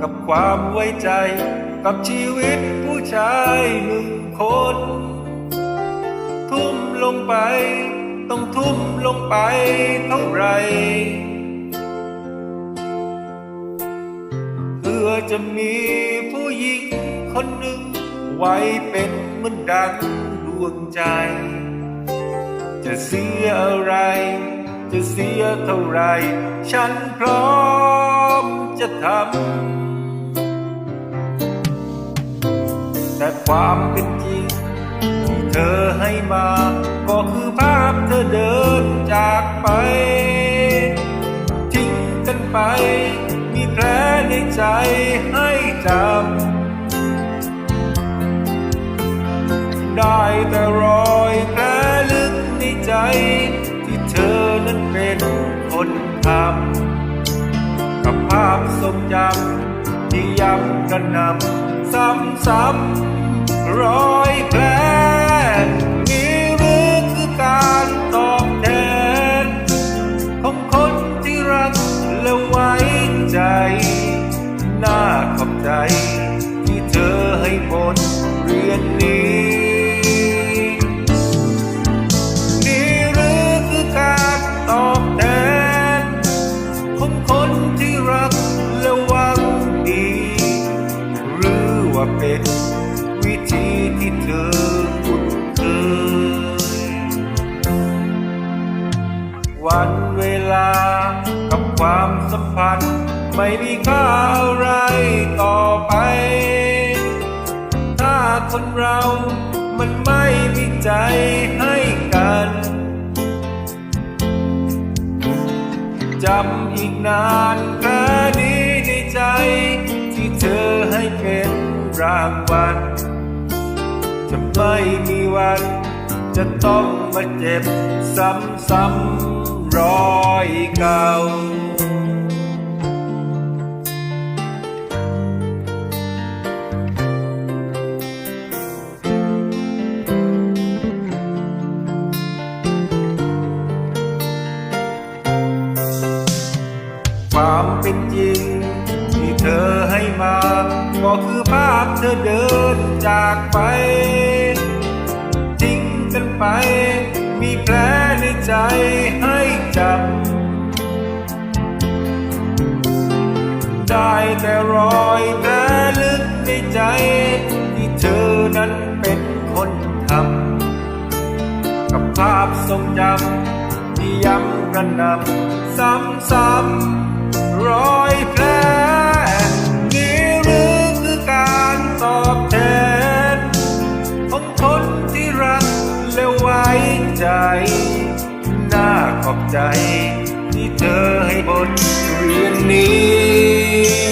กับความไว้ใจ กับชีวิตผู้ชายหนึ่งคน ทุ่มลงไป ต้องทุ่มลงไปเท่าไหรเพื่อจะมีผู้หญิงคนหนึ่ง ไว้เป็นเหมือนดังดวงใจ จะเสียอะไร จะเสียเท่าไร ฉันพร้อม จะทำแต่ความเป็นจริง ที่เธอให้มา ก็คือภาพเธอเดินจากไป ทิ้งกันไป มีแผลในใจให้จำ ได้แต่รอยแผลลึกในใจ ที่เธอนั้นเป็นคนทำ ความทรงจำที่ย้ำกระนำซ้ำๆ ที่รักและหวังดี หรือว่าเป็นวิธีที่เธอคุ้นเคย วันเวลากับความสัมพันธ์ไม่มีค่าอะไรต่อไป ถ้าคนเรามันไม่มีใจให้กัน จำอีกนานแค่นี้ในใจ ที่เธอให้เป็นรางวัลจะไม่มีวัน จะต้องมาเจ็บซ้ำๆรอยเก่า เป็นจริง ที่เธอให้มา ก็คือภาพเธอเดินจากไป ทิ้งกันไป มีแผลในใจให้จำได้แต่รอยแผลลึกในใจ ที่เธอนั้นเป็นคนทำกับภาพทรงจำที่ย้ำกระหนำซ้ำๆ รอยแผลนี่หรือคือการตอบแทน ของคนที่รักและไว้ใจ น่าขอบใจ ที่เธอให้บทเรียนนี้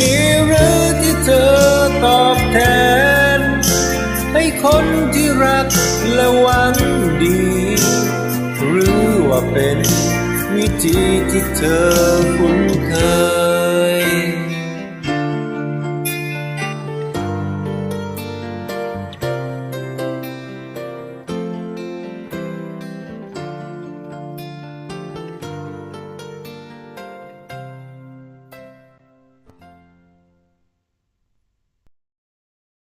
นี่หรือที่เธอตอบแทน ให้คนที่รักและหวังดี หรือว่าเป็น วิธีที่เธอคุ้นเคย